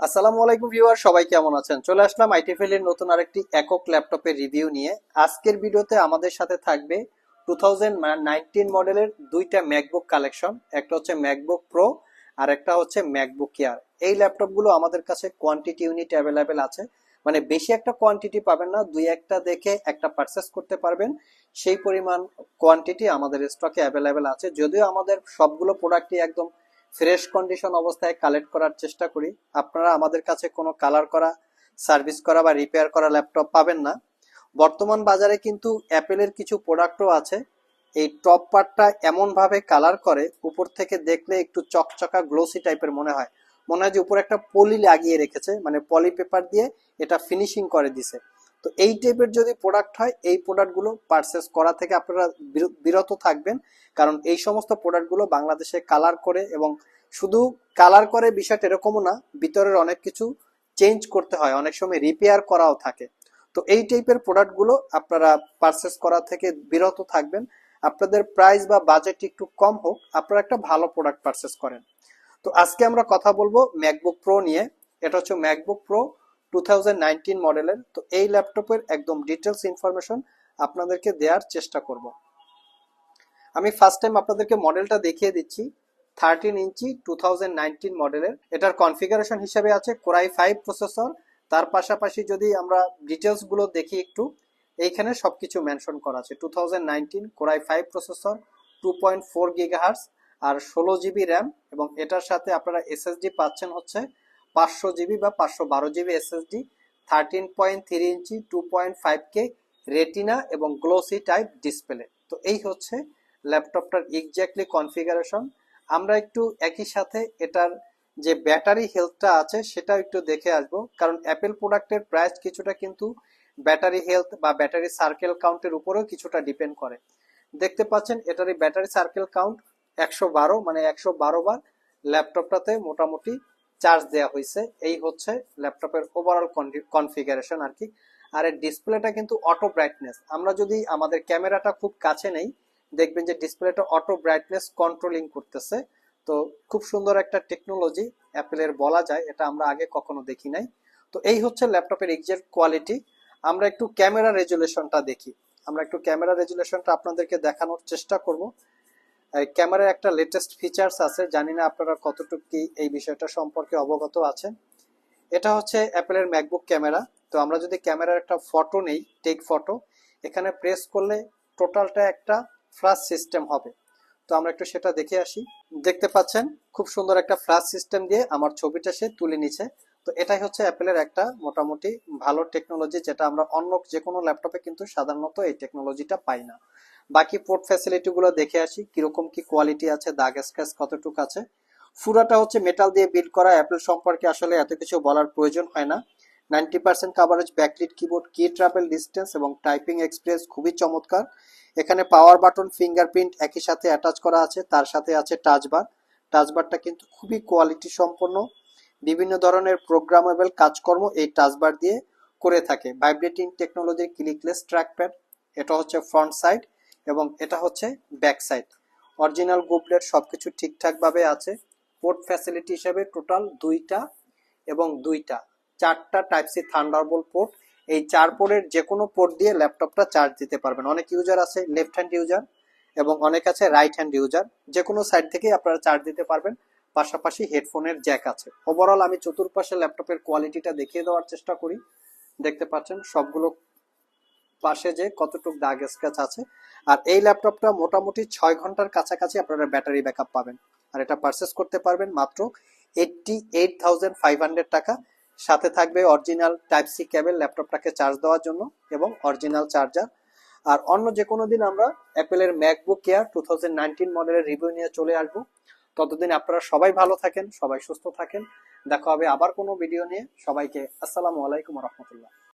আসসালামু আলাইকুম ভিউয়ার, সবাই কেমন আছেন? চলে আসলাম আইটিফেল এর নতুন আরেকটি একক ল্যাপটপের রিভিউ নিয়ে। আজকের ভিডিওতে আমাদের সাথে থাকবে টু মডেলের দুইটা ম্যাকবুক কালেকশন, একটা হচ্ছে ম্যাকবুক প্রো আর একটা হচ্ছে ম্যাকবুক এয়ার। এই ল্যাপটপগুলো আমাদের কাছে কোয়ান্টিটি ইউনিট অ্যাভেলেবেল আছে। মানে বেশি একটা কোয়ান্টিটি পাবেন না, দুই একটা দেখে একটা পারচেস করতে পারবেন। সেই পরিমাণ কোয়ান্টিটি আমাদের স্টকে অ্যাভেলেবেল আছে। যদিও আমাদের সবগুলো প্রোডাক্টই একদম ফ্রেশ কন্ডিশন অবস্থায় কালেক্ট করার চেষ্টা করি। আপনারা আমাদের কাছে কোনো কালার করা, সার্ভিস করা বা রিপেয়ার করা ল্যাপটপ পাবেন না। বর্তমান বাজারে কিন্তু অ্যাপেলের কিছু প্রোডাক্টও আছে। এই টপ পার্টটা এমনভাবে কালার করে, উপর থেকে দেখলে একটু চকচকা, গ্লোসি টাইপের মনে হয়। মনে হয় যে উপরে একটা পলি লাগিয়ে রেখেছে মানে পলি পেপার দিয়ে এটা ফিনিশিং করে দিছে। তো এই টাইপের যদি প্রোডাক্ট হয়, এই প্রোডাক্টগুলো পারচেস করা থেকে আপনারা বির- বিরত থাকবেন। কারণ এই সমস্ত প্রোডাক্টগুলো বাংলাদেশে কালার করে এবং শুধু কালার করে বিষয়টা এরকমও না, ভিতরের অনেক কিছু চেঞ্জ করতে হয়। অনেক সময় রিপেয়ার করাও থাকে। তো এই টাইপের প্রোডাক্টগুলো আপনারা পারচেস করা থেকে বিরত থাকবেন। আপনাদের প্রাইস বা বাজেট একটু কম হোক, আপনারা একটা ভালো প্রোডাক্ট পারচেস করেন। তো আজকে আমরা কথা বলব ম্যাকবুক প্রো নিয়ে। এটা হচ্ছে ম্যাকবুক প্রো টু মডেলের তো এই ল্যাপটপের একদম ডিটেলস ইনফরমেশন আপনাদেরকে দেওয়ার চেষ্টা করব। আমি ফার্স্ট টাইম আপনাদেরকে মডেলটা দেখিয়ে দিচ্ছি। থার্টিন ইঞ্চি টু মডেলের এটার কনফিগারেশন হিসেবে আছে কোরাই ফাইভ প্রসেসর তার পাশাপাশি যদি আমরা ডিটেলসগুলো দেখি একটু, এইখানে সবকিছু মেনশন করা আছে। Two core i five processor two point four gigahertz আর ষোলো জিবি র্যাম এবং এটার সাথে আপনারা এসএসডি পাচ্ছেন হচ্ছে পাঁচশো জিবি বা পাঁচশো বারো G B S S D thirteen point three inch two point five K retina এবং গ্লোসি টাইপ ডিসপ্লে তো এই হচ্ছে ল্যাপটপটার এক্স্যাক্টলি কনফিগারেশন আমরা একটু একই সাথে এটার যে ব্যাটারি হেলথটা আছে সেটাও একটু দেখে আসব। কারণ অ্যাপেল প্রোডাক্টের প্রাইস কিছুটা কিন্তু ব্যাটারি হেলথ বা ব্যাটারি সার্কেল কাউন্টের উপরেও কিছুটা ডিপেন্ড করে। দেখতে পাচ্ছেন এটার ব্যাটারি সার্কেল কাউন্ট একশো বারো মানে একশো বারো বার ল্যাপটপটাতে মোটামুটি চার্জ দেওয়া হয়েছে। এই হচ্ছে ল্যাপটপের ওভারঅল কনফিগারেশন আর কি। আর এর ডিসপ্লেটা কিন্তু অটো ব্রাইটনেস আমরা যদি আমাদের ক্যামেরাটা খুব কাছে নেই, দেখবেন যে ডিসপ্লেটা অটো ব্রাইটনেস কন্ট্রোলিং করতেছে। তো খুব সুন্দর একটা টেকনোলজি অ্যাপেলের বলা যায়, এটা আমরা আগে কখনো দেখি নাই। তো এই হচ্ছে ল্যাপটপের এক্সাক্ট কোয়ালিটি আমরা একটু ক্যামেরা রেজুলেশনটা দেখি। আমরা একটু ক্যামেরা রেজুলেশনটা আপনাদেরকে দেখানোর চেষ্টা করব। ক্যামেরার একটা লেটেস্ট ফিচার্স আছে, জানি না আপনারা কতটুকু কি এই বিষয়টা সম্পর্কে অবগত আছেন। এটা হচ্ছে অ্যাপেলের ম্যাকবুক ক্যামেরা। তো আমরা যদি ক্যামেরার একটা ফটো নেই টেক ফটো এখানে প্রেস করলে টোটালটা একটা ফ্লাশ সিস্টেম হবে। তো আমরা একটু সেটা দেখে আসি। দেখতে পাচ্ছেন, খুব সুন্দর একটা ফ্লাশ সিস্টেম দিয়ে আমার ছবিটা সে তুলে নিছে। তো এটাই হচ্ছে অ্যাপেলের একটা মোটামুটি ভালো টেকনোলজি যেটা আমরা অন্য যে কোনো ল্যাপটপে কিন্তু সাধারণত এই টেকনোলজিটা পাই না। বাকি পোর্ট ফ্যাসিলিটি গুলো দেখে আসি, কীরকম কি কোয়ালিটি আছে, দাগ স্ক্র্যাচ কতটুকু আছে। ফুরাটা হচ্ছে মেটাল দিয়ে বিল্ড করা অ্যাপেল সম্পর্কে আসলে এত কিছু বলার প্রয়োজন হয় না। Ninety percent coverage backlit keyboard key travel distance এবং টাইপিং এক্সপিরিয়েন্স খুবই চমৎকার। এখানে পাওয়ার বাটন ফিঙ্গারপ্রিন্ট একই সাথে অ্যাটাচ করা আছে, তার সাথে আছে টাচবার টাচবারটা কিন্তু খুবই কোয়ালিটি সম্পন্ন। বিভিন্ন ধরনের প্রোগ্রামেবল কাজকর্ম এই টাচবার দিয়ে করে থাকে। ভাইব্রেটিং টেকনোলজির ক্লিকলেস ট্র্যাকপ্যাড এটা হচ্ছে ফ্রন্ট সাইড এবং এটা হচ্ছে ব্যাক সাইড অরিজিনাল গুবলেট সবকিছু ঠিকঠাকভাবে আছে। পোর্ট ফ্যাসিলিটি হিসেবে টোটাল দুইটা এবং দুইটা। চারটা টাইপ সি থান্ডারবোল্ট পোর্ট। এই চার পোর্টের যে কোনো পোর্ট দিয়ে ল্যাপটপটা চার্জ দিতে পারবেন। অনেক ইউজার আছে, লেফট হ্যান্ড ইউজার এবং অনেক আছে রাইট হ্যান্ড ইউজার। যে কোনো সাইড থেকেই আপনারা চার্জ দিতে পারবেন। পাশাপাশি হেডফোনের জ্যাক আছে। ওভারঅল আমি চতুর্পাশে ল্যাপটপের কোয়ালিটিটা দেখিয়ে দেওয়ার চেষ্টা করি। দেখতে পাচ্ছেন সবগুলো পাশে যে কতটুক দাগ স্ক্র্যাচ আছে। আর এই ল্যাপটপটা মোটামুটি ছয় ঘণ্টার কাছাকাছি আপনারা ব্যাটারি ব্যাকআপ পাবেন। আর এটা পারচেস করতে পারবেন মাত্র এইটটি টাকা। সাথে থাকবে অরিজিনাল টাইপ সি কেবল ল্যাপটপটাকে চার্জ দেওয়ার জন্য এবং অরিজিনাল চার্জার আর অন্য যে কোনো দিন আমরা অ্যাপেলের ম্যাকবুক কেয়ার টু মডেলের রিভিউ নিয়ে চলে আসব। ততদিন আপনারা সবাই ভালো থাকেন, সবাই সুস্থ থাকেন। দেখা হবে আবার কোনো ভিডিও নিয়ে। সবাইকে আসসালামু আলাইকুম রহমতুল্লাহ।